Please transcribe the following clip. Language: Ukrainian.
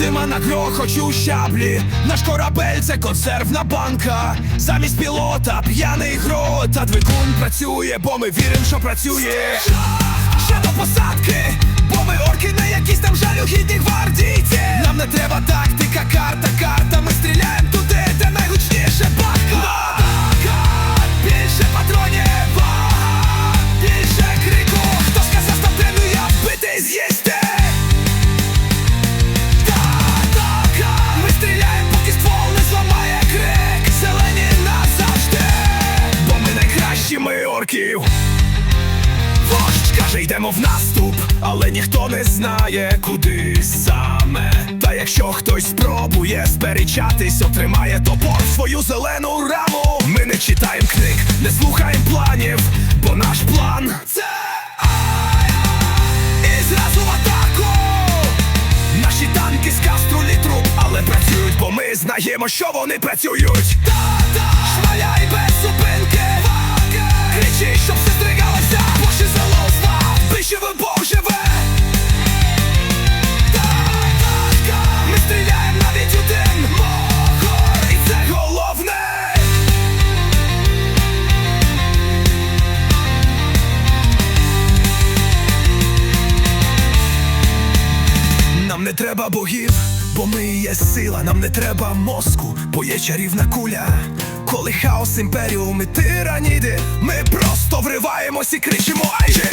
на грохочу щаблі. Наш корабель це консервна банка. Замість пілота п'яний грот, а двигун працює, бо ми віримо, що працює. Ще до посадки, бо ми орки не якісь там жалюгідні гвардійці. Нам не треба тактика, карта, карта. Ми стріляємо туди, де найгучніше бабка. Більше патронів, більше крику. Хто сказав, що я бити з'їсти? Орків. Вождь каже, йдемо в наступ, але ніхто не знає, куди саме. Та якщо хтось спробує сперечатись, отримає топор свою зелену раму. Ми не читаємо книг, не слухаємо планів, бо наш план це і зразу в атаку. Наші танки з каструлі труб, але працюють, бо ми знаємо, що вони працюють. Та-та, Нам не треба богів, бо ми є сила, нам не треба мозку, бо є чарівна куля. Коли хаос імперіум і тираніди, ми просто вриваємось і кричимо Айже